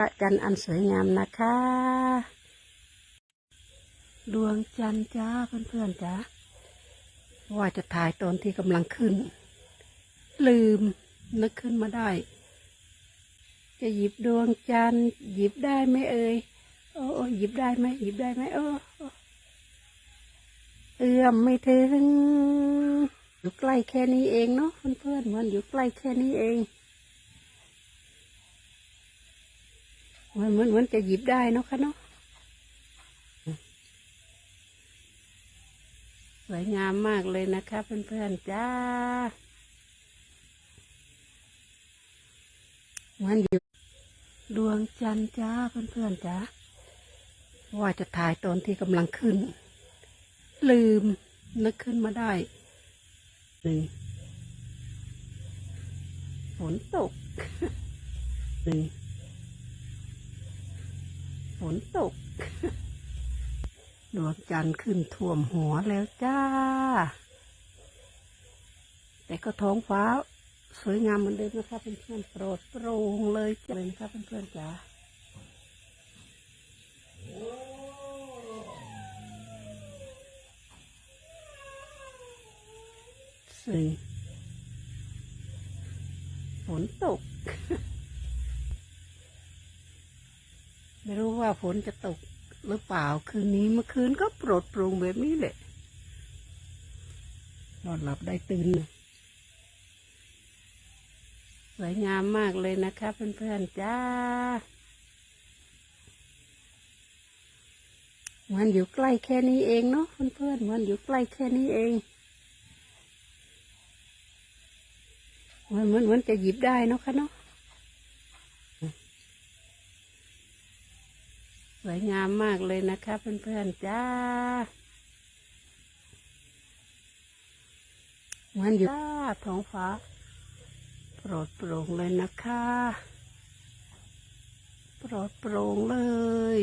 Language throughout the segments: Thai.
ระจันทร์อันสวยงามนะคะ ดวงจันทร์จ้าเพื่อนๆจ้าว่าจะถ่ายตอนที่กำลังขึ้น ลืมนึกขึ้นมาได้ จะหยิบดวงจันทร์หยิบได้ไหมเอ่ยโอ้หยิบได้ไหมหยิบได้ไหมโอ้โอ้เอื้อมไม่ถึงอยู่ใกล้แค่นี้เองเนาะเพื่อนๆเหมันอยู่ใกล้แค่นี้เอง เหมือนเหมือนเหมือนจะหยิบได้เนาะค่ะเนาะสวยงามมากเลยนะคะเพื่อนๆจ้าเหมือนอยู่ดวงจันทร์จ้าเพื่อนๆจ้าว่าจะถ่ายตอนที่กำลังขึ้น ลืมนึกขึ้นมาได้หนึ่งฝนตกหนึ่ง ฝนตก ดวงจันทร์ขึ้นท่วมหัวแล้วจ้า แต่ก็ท้องฟ้า สวยงามเหมือนเดิมนะครับเพื่อนๆโปรดโปร่งเลยจ้ะเลยนะครับเพื่อนๆจ้าสี่ฝนตก ไม่รู้ว่าฝนจะตกหรือเปล่า คืนนี้เมื่อคืนก็โปรดปร่งแบบนี้แหละนอนหลับได้ตื่นสวยงามมากเลยนะคะเพื่อนๆจ้ามันอยู่ใกล้แค่นี้เองเนาะเพื่อนๆมันอยู่ใกล้แค่นี้เองมือนเหมือนเหมือนจะหยิบได้เนาะค่ะเนาะ สวยงามมากเลยนะคะเพื่อนๆจ้าเหมือนอยู่จ้าท้องฟ้า โปรดโปร่งเลยนะคะ โปรดโปร่งเลย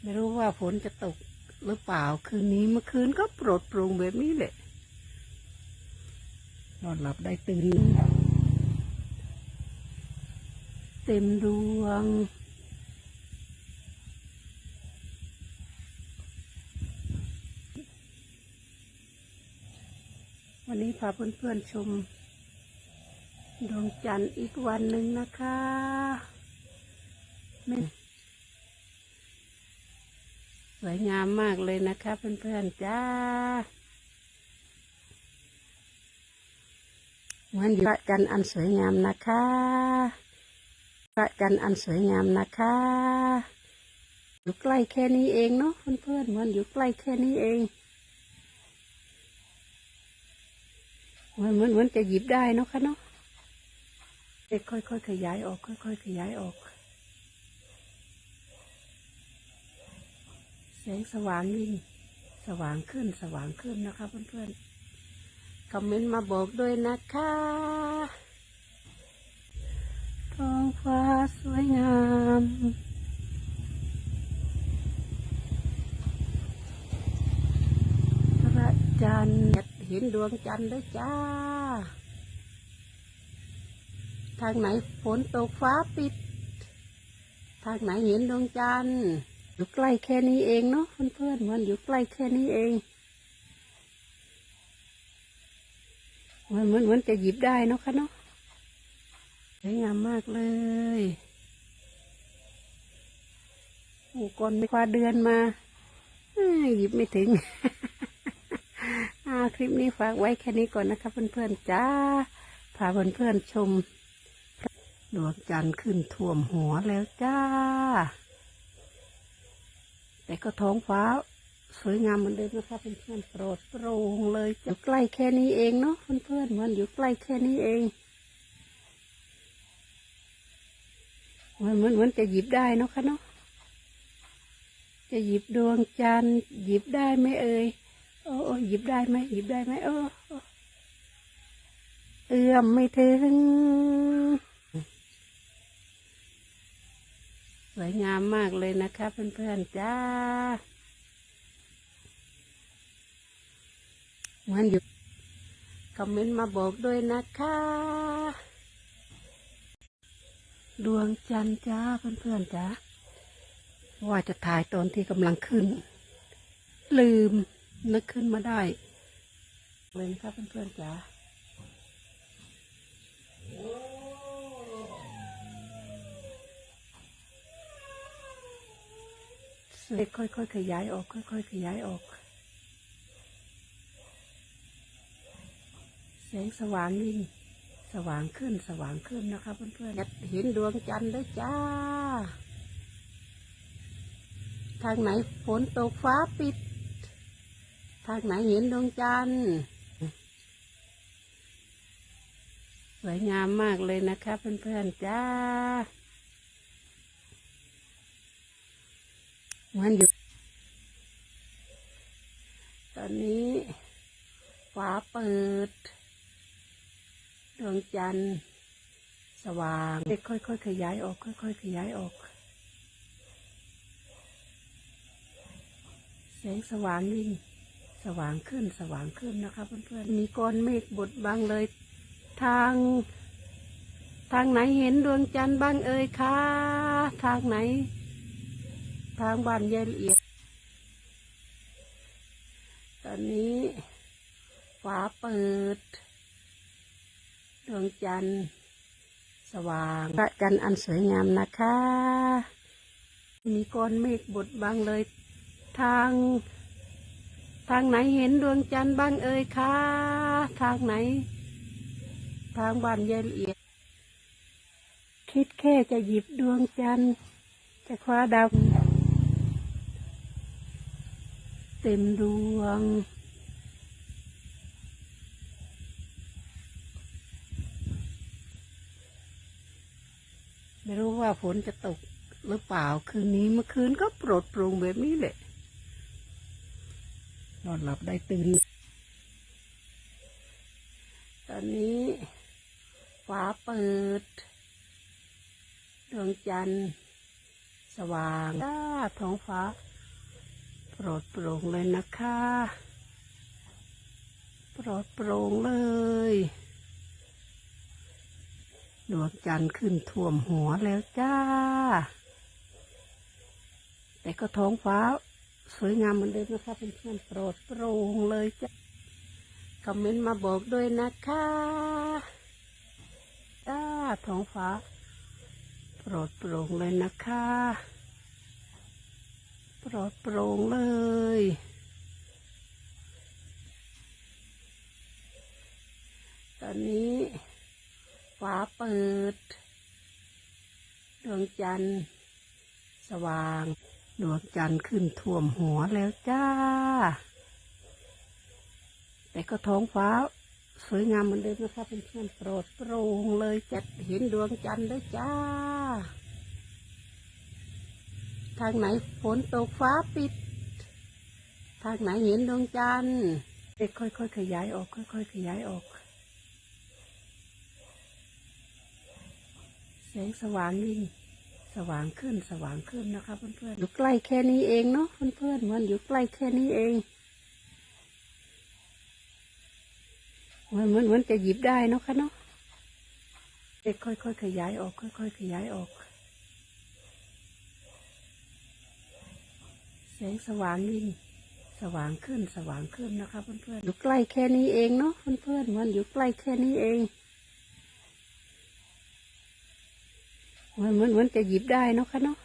ไม่รู้ว่าฝนจะตกหรือเปล่าคืนนี้เมื่อคืนก็โปรดโปร่งแบบนี้แหละนอนหลับได้ตื่น เต็มดวง วันนี้พาเพื่อนๆชม ดวงจันทร์อีกวันหนึ่งนะคะไม่สวยงามมากเลยนะคะเพื่อนๆจ้าเหมือนอยู่พระจันทร์อันสวยงามนะคะ พระจันทร์อันสวยงามนะคะ อยู่ใกล้แค่นี้เองเนาะเพื่อนๆเหมือนอยู่ใกล้แค่นี้เองเหมือนเหมือนเหมือนจะหยิบได้เนาะค่ะเนาะเด็กค่อยๆขยายออก ค่อยๆขยายออกแสงสว่างยิ่งสว่างขึ้นสว่างขึ้นนะคะเพื่อนๆคอมเมนต์มาบอกด้วยนะคะ ฟ้าสวยงาม พระจันทร์เห็นดวงจันทร์ด้วยจ้า ทางไหนฝนตกฟ้าปิด ทางไหนเห็นดวงจันทร์อยู่ใกล้แค่นี้เองเนาะเพื่อนๆมันอยู่ใกล้แค่นี้เองเหมือนเหมือนเหมือนจะหยิบได้เนาะคะเนาะ วยงามมากเลยโอ้ก่อนไม่คว้าเดือนมาหยิบไม่ถึงคลิปนี้ฝากไว้แค่นี้ก่อนนะคะเพื่อนๆจ้าพาเพื่อนๆชมดวงจันทร์ขึ้นท่วมหัวแล้วจ้า แต่ก็ท้องฟ้า สวยงามเหมือนเดิมนะคะเพื่อนๆโปรดโปร่งเลยอยู่ใกล้แค่นี้เองเนาะเพื่อนๆมันอยู่ใกล้แค่นี้เอง เหมือนเหมือนเหมือนจะหยิบได้เนาะคะเนาะจะหยิบดวงจันทร์หยิบได้ไหมเอ่ยโอ้หยิบได้ไหมหยิบได้ไหมโอ้โอ้เอื้อมไม่ถึงสวยงามมากเลยนะคะเพื่อนๆจ้าเหมือนอยู่คอมเมนต์มาบอกด้วยนะคะ ดวงจันทร์จ้าเพื่อนๆจ้าว่าจะถ่ายตอนที่กำลังขึ้น ลืมนึกขึ้นมาได้เลยนะครับเพื่อนๆจ้าเล็กค่อยๆขยายออกค่อยๆขยายออกแสงสว่างยิ่ง สว่างขึ้นสว่างขึ้นนะคะเพื่อนๆเห็นดวงจันทร์ด้วยจ้า ทางไหนฝนตกฟ้าปิด ทางไหนเห็นดวงจันทร์สวยงามมากเลยนะคะเพื่อนๆจ้ามันอยู่ตอนนี้ฟ้าเปิด ดวงจันทร์ สว่างค่อยๆขยายออกค่อยๆขยายออกแสงสว่างยิ่งสว่างขึ้นสว่างขึ้นนะคะเพื่อนๆมีก้อนเมฆบดบังเลย ทาง ทางไหนเห็นดวงจันทร์บ้างเอ่ยคะทางไหน ทางบ้านยายละเอียด ตอนนี้ฟ้าเปิด ดวงจันทร์สว่างพระจันทร์อันสวยงามนะคะ มีก้อนเมฆบดบังเลย ทาง ทางไหนเห็นดวงจันทร์บ้างเอ่ยคะทางไหน ทางบ้านยายละเอียด คิดแค่จะหยิบดวงจันทร์จะคว้าดาวเต็มดวง ไม่รู้ว่าฝนจะตกหรือเปล่าคืนนี้เมื่อคืนก็โปรดโปร่งแบบนี้แหละนอนหลับได้ตื่น ตอนนี้ฟ้าเปิด ดวงจันทร์ สว่างจ้าท้องฟ้า โปรดโปร่งเลยนะคะ โปรดโปร่งเลย ดวงจันทร์ขึ้นท่วมหัวแล้วจ้า แต่ก็ท้องฟ้า สวยงามเหมือนเดิมนะคะเพื่อนๆโปรดโปร่งเลยจ้าคอมเมนต์มาบอกด้วยนะคะจ้าท้องฟ้า โปรดโปร่งเลยนะคะ โปรดโปร่งเลยตอนนี้ ฟ้าเปิด ดวงจันทร์ สว่าง ดวงจันทร์ขึ้นท่วมหัวแล้วจ้า แต่ก็ท้องฟ้าสวยงามเหมือนเดิมนะคะเพื่อนๆโปรดโปร่งเลยจะเห็นดวงจันทร์ได้จ้า ทางไหนฝนตกฟ้าปิด ทางไหนเห็นดวงจันทร์เด็กค่อยๆขยายออก ค่อยๆขยายออก แสงสว่างยิ่งสว่างขึ้นสว่างขึ้นนะคะเพื่อนๆอยู่ใกล้แค่นี้เองเนาะเพื่อนๆมันอยู่ใกล้แค่นี้เองเหมือนเหมือนเหมือนจะหยิบได้เนาะคะเนาะเด็กค่อยๆขยายออก ค่อยๆขยายออก แสงสว่างยิ่งสว่างขึ้นสว่างขึ้นนะคะเพื่อนๆอยู่ใกล้แค่นี้เองเนาะเพื่อนๆมันอยู่ใกล้แค่นี้เอง เหมือนเหมือนเหมือนจะหยิบได้เนาะคะเนาะ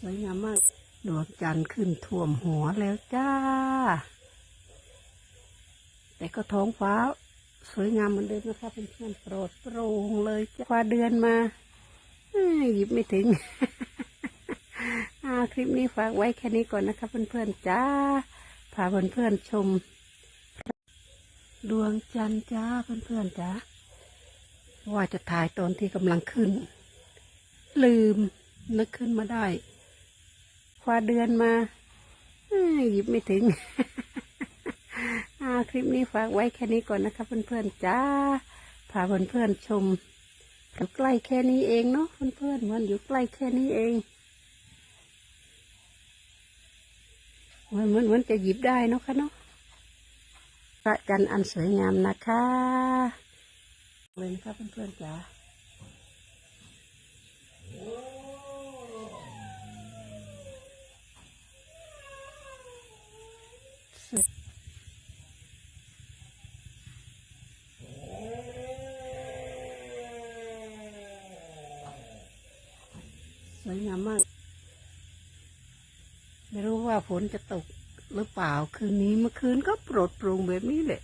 สวยงามมากดวงจันทร์ขึ้นท่วมหัวแล้วจ้า แต่ก็ท้องฟ้า สวยงามเหมือนเดิมนะคะเพื่อนๆโปรดโปร่งเลยจ้าฟ้าเดือนมาหยิบไม่ถึง่าคลิปนี้ฝากไว้แค่นี้ก่อนนะคะ เพื่อนๆจ้าพาเพื่อนๆชม ดวงจันทร์จ้าเพื่อนๆจ้าว่าจะถ่ายตอนที่กำลังขึ้น ลืมนึกขึ้นมาได้ฟ้าเดือนมาหยิบไม่ถึงอาคลิปนี้ฝากไว้แค่นี้ก่อนนะคะเพื่อนๆจ้าพาเพื่อนๆชมอยู่ใกล้แค่นี้เองเนาะเพื่อนๆเหมือนอยู่ใกล้แค่นี้เอง เหมือนเหมือนเหมือนจะหยิบได้เนาะคะเนาะพระจันทร์อันสวยงามนะคะเลยนะคะเพื่อนๆจ๋าสวยงามมาก ไม่รู้ว่าฝนจะตก เปล่าคืนนี้เมื่อคืนก็ปรดโปร่งแบบนี้แหละ